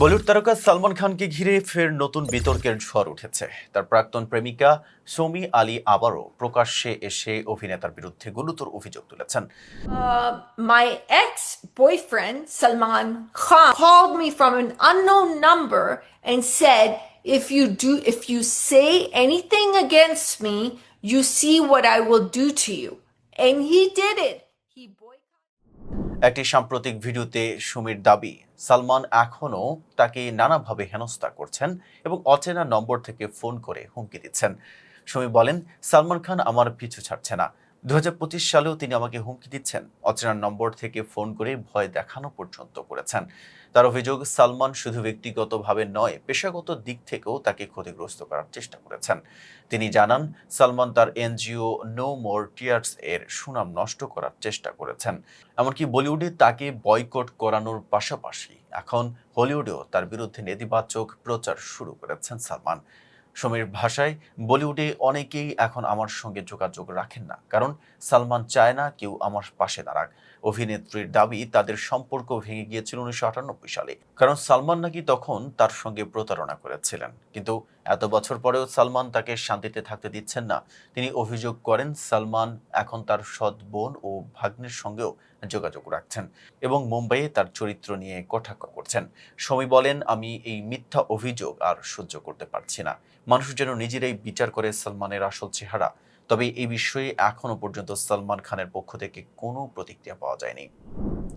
বলিউড তারকা সালমান খানকে ঘিরে ফের নতুন বিতর্কের ঝড় উঠেছে তার প্রাক্তন প্রেমিকা সমি আলী আবারও প্রকাশ্যে এসে অভিনেতার বিরুদ্ধে গুরুতর অভিযোগ তুলেছেন Uh, my ex boyfriend, Salman Khan, called me from an unknown number and said, if you do, if you say anything against me, you see what I will do to you. And he did it. একটি সাম্প্রতিক ভিডিওতে সুমির দাবি, সালমান এখনও তাকে নানাভাবে হেনস্থা করছেন এবং অচেনা নম্বর থেকে ফোন করে হুমকি দিচ্ছেন। সুমি বলেন, সালমান খান আমার পিছু ছাড়ছে না। দু সালেও তিনি আমাকে হুমকি দিচ্ছেন অচেনা নম্বর থেকে ফোন করে ভয় দেখানো পর্যন্ত করেছেন। তার অভিযোগ, সালমান শুধু ব্যক্তিগতভাবে নয়, পেশাগত দিক থেকেও তাকে ক্ষতিগ্রস্ত করার চেষ্টা করেছেন। তিনি জানান, সালমান তার এনজিও নো মোর টিয়ার্স এর সুনাম নষ্ট করার চেষ্টা করেছেন। এমনকি বলিউডে তাকে বয়কট করানোর পাশাপাশি এখন হলিউডেও তার বিরুদ্ধে নেতিবাচক প্রচার শুরু করেছেন সালমান। সমীর ভাষায়, বলিউডে অনেকেই এখন আমার সঙ্গে যোগাযোগ রাখেন না। কারণ সালমান চায় না কেউ আমার পাশে দাঁড়াক। অভিনেত্রীর দাবি তাদের সম্পর্ক ভেঙে গিয়েছিল উনিশশো আটানব্বই সালে। কারণ সালমান নাকি তখন তার সঙ্গে প্রতারণা করেছিলেন। কিন্তু এত বছর পরেও সালমান তাকে শান্তিতে থাকতে দিচ্ছেন না। তিনি অভিযোগ করেন, সালমান এখন তার সৎ বোন ও ভাগ্নের সঙ্গেও যোগাযোগ রাখছেন এবং মুম্বাইয়ে তার চরিত্র নিয়ে কটাক্ষ করছেন। সমী বলেন, আমি এই মিথ্যা অভিযোগ আর সহ্য করতে পারছি না। মানুষ যেন নিজেরাই বিচার করে সালমানের আসল চেহারা তবে এই বিষয়ে এখনও পর্যন্ত সালমান খানের পক্ষ থেকে কোনো প্রতিক্রিয়া পাওয়া যায়নি।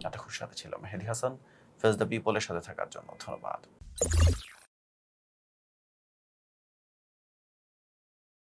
এতক্ষণ সাথে ছিল মেহেদি হাসান, ফেজ দ্য পিপলের সাথে থাকার জন্য ধন্যবাদ।